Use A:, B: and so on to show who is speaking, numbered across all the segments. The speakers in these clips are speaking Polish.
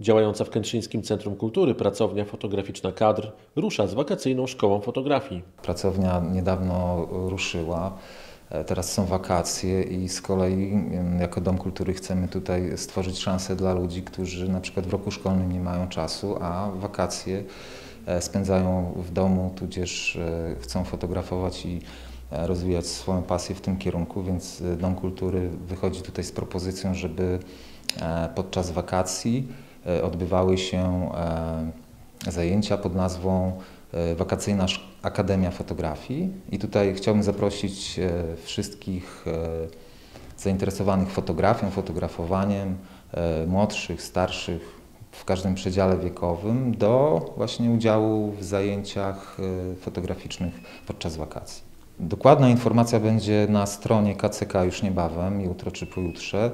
A: Działająca w Kętrzyńskim Centrum Kultury pracownia fotograficzna Kadr rusza z wakacyjną szkołą fotografii.
B: Pracownia niedawno ruszyła. E, Teraz są wakacje i z kolei jako Dom Kultury chcemy tutaj stworzyć szansę dla ludzi, którzy na przykład w roku szkolnym nie mają czasu, a wakacje e, spędzają w domu, tudzież e, chcą fotografować i rozwijać swoją pasję w tym kierunku, więc Dom Kultury wychodzi tutaj z propozycją, żeby podczas wakacji odbywały się e, zajęcia pod nazwą e, Wakacyjna Akademia Fotografii. I tutaj chciałbym zaprosić e, wszystkich e, zainteresowanych fotografią, fotografowaniem, e, młodszych, starszych, w każdym przedziale wiekowym do właśnie udziału w zajęciach e, fotograficznych podczas wakacji. Dokładna informacja będzie na stronie KCK już niebawem, jutro czy pojutrze.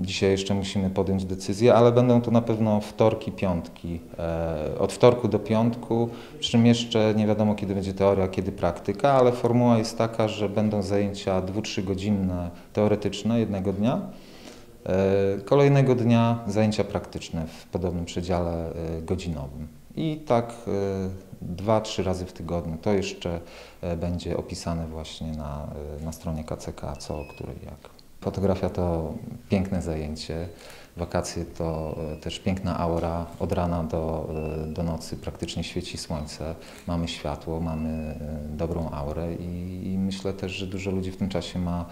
B: Dzisiaj jeszcze musimy podjąć decyzję, ale będą to na pewno wtorki, piątki. E, Od wtorku do piątku, przy czym jeszcze nie wiadomo kiedy będzie teoria, kiedy praktyka, ale formuła jest taka, że będą zajęcia dwu-, godzinne teoretyczne jednego dnia. E, Kolejnego dnia zajęcia praktyczne w podobnym przedziale e, godzinowym. I tak dwa, trzy razy w tygodniu. To jeszcze e, będzie opisane właśnie na, e, na stronie KCK, co, o której, jak. Fotografia to piękne zajęcie. Wakacje to e, też piękna aura. Od rana do, do nocy praktycznie świeci słońce. Mamy światło, mamy dobrą aurę i, i myślę też, że dużo ludzi w tym czasie ma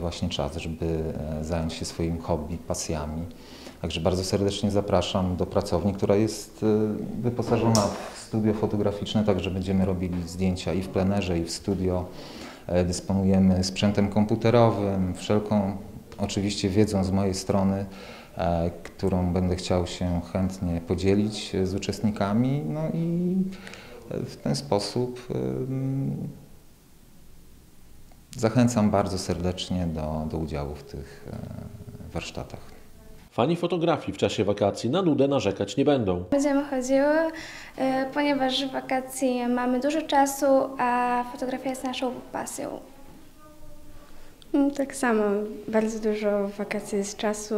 B: właśnie czas, żeby zająć się swoim hobby, pasjami. Także bardzo serdecznie zapraszam do pracowni, która jest e, wyposażona w studio fotograficzne, także będziemy robili zdjęcia i w plenerze, i w studio. E, Dysponujemy sprzętem komputerowym, wszelką oczywiście wiedzą z mojej strony, e, którą będę chciał się chętnie podzielić e, z uczestnikami. No i w ten sposób zachęcam bardzo serdecznie do, do udziału w tych warsztatach.
A: Fani fotografii w czasie wakacji na nudę narzekać nie będą.
C: Będziemy chodziły, e, ponieważ w wakacje mamy dużo czasu, a fotografia jest naszą pasją.
D: Mm, Tak samo, bardzo dużo w wakacje jest czasu,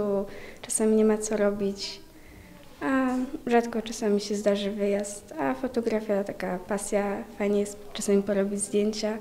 D: czasami nie ma co robić, a rzadko czasami się zdarzy wyjazd, a fotografia taka pasja, fajnie jest czasami porobić zdjęcia.